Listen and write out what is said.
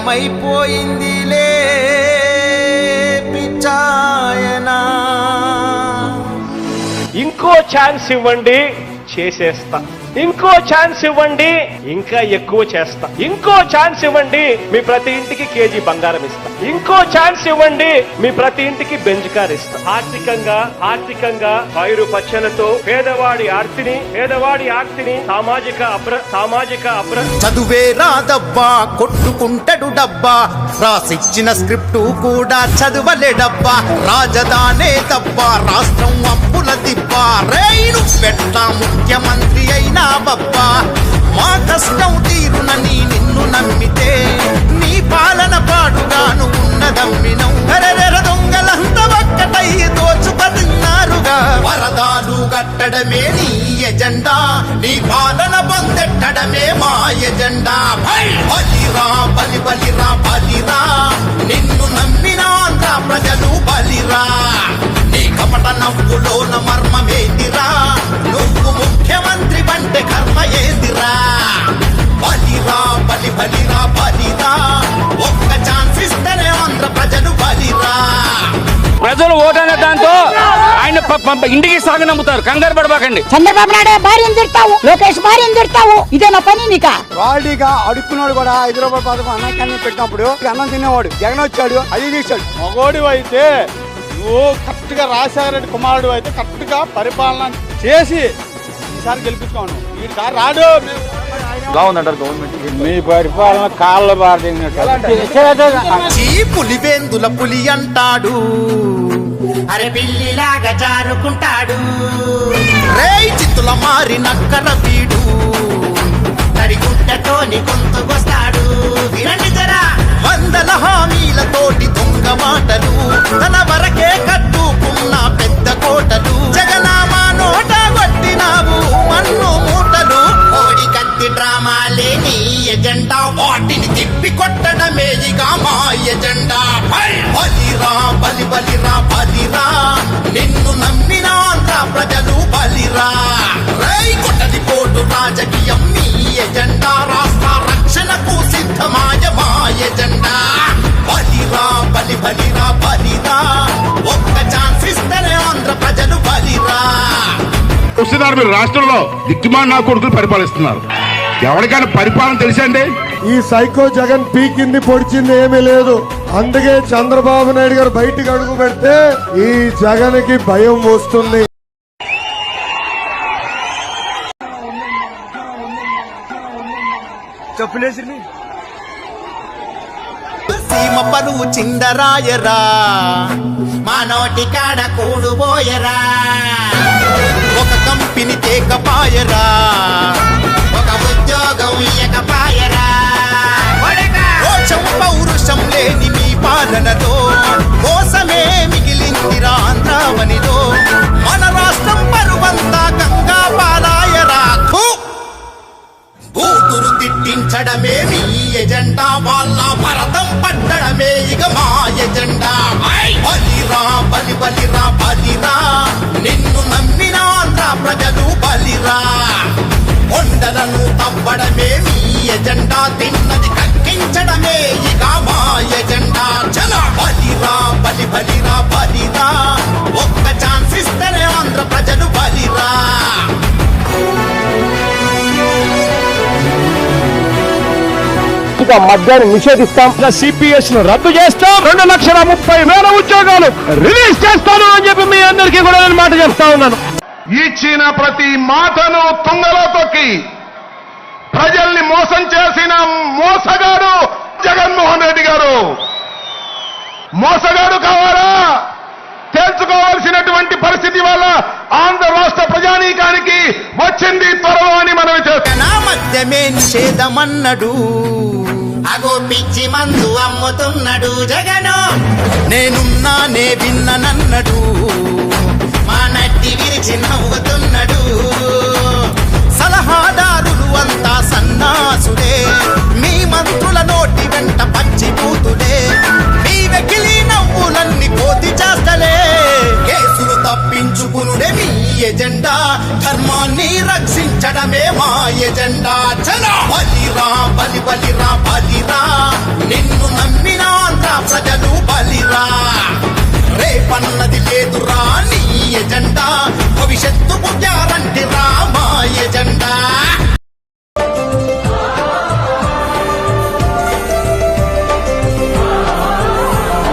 ఏమైపోయిందిలే పిచ్చాయనా. ఇంకో ఛాన్స్ ఇవ్వండి చేసేస్తా. ఇంకో ఛాన్స్ ఇవ్వండి. ఇంకా ఎక్కువ చేస్తా. ఇంకో ఛాన్స్ ఇవ్వండి మీ ప్రతి ఇంటికి కేజీ బంగారం ఇస్తా. ఇంకో ఛాన్స్ ఇవ్వండి మీ ప్రతి ఇంటికి బెంజ్ కార్ ఇస్తా. ఆర్థికంగా ఆర్థికంగా పైరు పచ్చలతో పేదవాడి ఆర్తిని పేదవాడి ఆర్తిని సామాజిక అప్ర సామాజిక అప్ర చదువే రాదబ్బా కొట్టుకుంటాడు డబ్బా. రాసిచ్చిన స్క్రిప్టు కూడా చదువలే డబ్బా రాజధానే తప్ప రాష్ట్రం అప్పుల దిబ్బ రైలు పెట్ట ముఖ్యమంత్రి అయినా ఉన్నావబ్బా మా కష్టం తీరునని నిన్ను నమ్మితే నీ పాలన పాడుగాను ఉన్నదమ్మినం కరెరెర దొంగలంత ఒక్కటై దోచుకతిన్నారుగా వరదాలు కట్టడమే నీ ఎజెండా నీ పాలన పొందెట్టడమే మా ఎజెండా. బలిరా బలి బలిరా బలిరా. నిన్ను నమ్మిన ఆంధ్ర ప్రజలు బలి బలిరా. బలిరా ఒక్క ఛాన్స్ ఇస్తేనే ఆంధ్ర ప్రజలు బలిరా. ప్రజలు ఓటనే దాంతో ఆయన ఇంటికి సాగ నమ్ముతారు. కంగారు పడబాకండి. చంద్రబాబు నాయుడు భార్యను తిడతావు లోకేష్ భార్యను తిడతావు. ఇదే నా పని నీకా. వాడిగా అడుక్కున్నాడు కూడా ఐదు రూపాయల పథకం అన్నం పెట్టినప్పుడు అన్నం తినేవాడు. జగన్ వచ్చాడు అది తీశాడు. మగోడి అయితే నువ్వు కరెక్ట్గా రాజశేఖర రెడ్డి కుమారుడు అయితే కరెక్ట్గా పరిపాలన చేసి ఈసారి గెలిపించుకోను ఈసారి రాడు. మీ పరిపాలన కాళ్ళ బార చీ పులివేందుల పులి అంటాడు. అరే పిల్లిలాగా జారుకుంటాడు. రేయ్ చిత్తుల మారి నక్కర వీడు. తడిగుడ్డతోని గొంతుకొస్తాడు. వినండి జరా వందల హామీలతోటి దొంగ మాటలు. తన వరకే కట్టుకున్న కొట్టడమే మాయ జెండా. బలిరా బలి బలిరా బలిరా. నిన్ను నమ్మిన ఆంధ్ర ప్రజలు బలిరా. రై కొట్టది పోటు రాజకీయం మీ ఎజెండా రాష్ట్ర రక్షణకు సిద్ధమాయ మాయ ఎజెండా బలిరా బలి బలిరా బలిరా. ఒక్క ఛాన్స్ ఇస్తేనే ఆంధ్ర ప్రజలు బలిరా. వస్తున్నారు మీరు రాష్ట్రంలో దిక్కుమాన్ నా కొడుకులు పరిపాలిస్తున్నారు. ఎవరికైనా పరిపాలన తెలుసండి? ఈ సైకో జగన్ పీకింది పొడిచింది ఏమీ లేదు. అందుకే చంద్రబాబు నాయుడు గారు బయటికి అడుగు పెడితే ఈ జగన్కి భయం వస్తుంది. సీమ పరువు చిందరాయరా మా నోటి కాడ కూడుబోయరా ఒక కంపెనీ తేకపాయరా బూతులు తిట్టించడమే మీ ఎజెండా వాళ్ళ భరతం పట్టడమే ఇక మా ఎజెండా. బలిరా బలి బలిరా బలిరా. ఇక మద్యాన్ని నిషేధిస్తాం. సిపిఎస్ను రద్దు చేస్తాం. రెండు లక్షల ముప్పై వేల ఉద్యోగాలు రిలీజ్ చేస్తాను అని చెప్పి మీ అందరికీ కూడా నేను మాట చెప్తా ఉన్నాను. ఇచ్చిన ప్రతి మాటను తుంగలో తొక్కి ప్రజల్ని మోసం చేసిన మోసగాడు జగన్మోహన్ రెడ్డి గారు. మోసగాడు కావాలా? తేల్చుకోవాల్సినటువంటి పరిస్థితి వల్ల ఆంధ్ర రాష్ట్ర ప్రజానీకానికి వచ్చింది త్వరలో అని మనవి చేస్తాం. నిషేధమన్నడు. అగో పిచ్చి మందు అమ్ముతున్నాడు జగను. నేనున్నానే విన్ననన్నడు మా నట్టి విరిచి నవ్వుతున్నాడు. సలహాదారులు అంతా సన్నాసుడే. మీ మంత్రుల నోటి వెంట పచ్చి పూతుడే. మీ వెకిలి నవ్వులన్నీ కోతి చేస్తలే. కేసులు తప్పించుకునుడే మీ ఎజెండా. ధర్మాన్ని రక్షించడమే మా intenta